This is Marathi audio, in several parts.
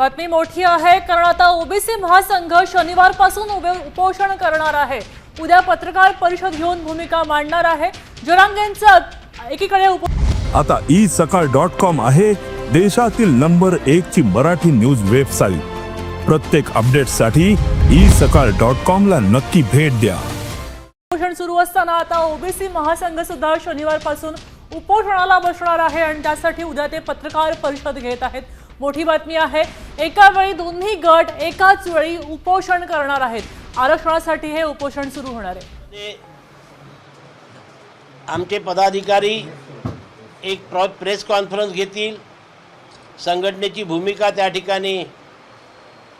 बातमी मोठी आहे कारण आता ओबीसी महासंघ शनिवारपासून उभे उपोषण करणार आहे. उद्या पत्रकार परिषद घेऊन भूमिका मांडणार आहे. जरांगेंचं एकीकडे उप आता ई सकाळ डॉट कॉम आहे देशातील नंबर एक ची मराठी न्यूज वेबसाईट. प्रत्येक अपडेटसाठी ई सकाळ डॉट कॉम ला नक्की भेट द्या. उपोषण सुरू असताना आता ओबीसी महासंघ सुद्धा शनिवारपासून उपोषणाला बसणार आहे आणि त्यासाठी उद्या ते पत्रकार परिषद घेत आहेत. मोठी बातमी आहे एका वेळी दोन्ही गट एकाच वेळी उपोषण करणार आहेत. आरक्षणासाठी हे उपोषण सुरू होणार आहे. ते आमचे पदाधिकारी एक प्रेस कॉन्फरन्स घेतील. संघटनेची भूमिका त्या ठिकाणी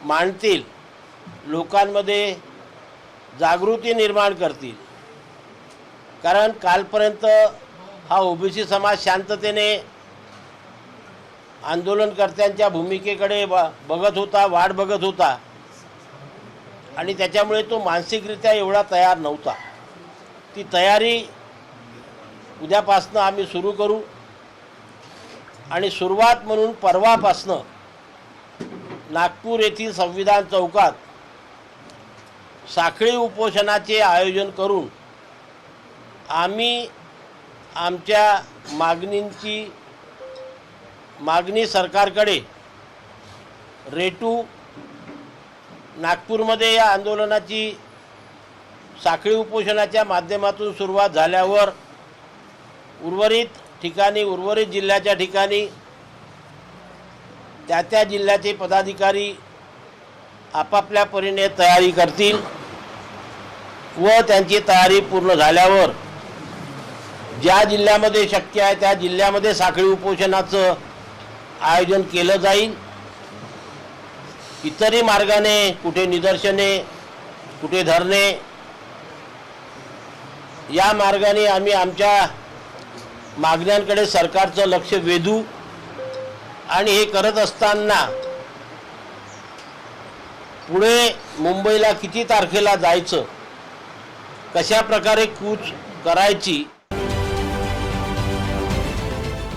मांडतील. लोकांमध्ये जागृती निर्माण करतील. कारण कालपर्यंत हा ओबीसी समाज शांततेने आंदोलनकर्त्यांच्या भूमिकेकडे ब बघत होता वाट बघत होता. आणि त्याच्यामुळे तो मानसिकरित्या एवढा तयार नव्हता. ती तयारी उद्यापासनं आम्ही सुरू करू. आणि सुरुवात म्हणून परवापासनं नागपूर येथील संविधान चौकात साखळी उपोषणाचे आयोजन करून आम्ही आमच्या मागणींची मागणी सरकारकडे. रेटू नागपूरमध्ये या आंदोलनाची साखळी उपोषणाच्या माध्यमातून सुरुवात झाल्यावर उर्वरित ठिकाणी उर्वरित जिल्ह्याच्या ठिकाणी त्या त्या जिल्ह्याचे पदाधिकारी आपापल्या परीने तयारी करतील व त्यांची तयारी पूर्ण झाल्यावर ज्या जिल्ह्यामध्ये शक्य आहे त्या जिल्ह्यामध्ये साखळी उपोषणाचं आयोजन केलं जाईल. इतरही मार्गाने कुठे निदर्शने कुठे धरणे या मार्गाने आम्ही आमच्या मागण्यांकडे सरकारचं लक्ष वेधू आणि हे करत असताना पुढे मुंबईला किती तारखेला जायचं कशा प्रकारे कूच करायची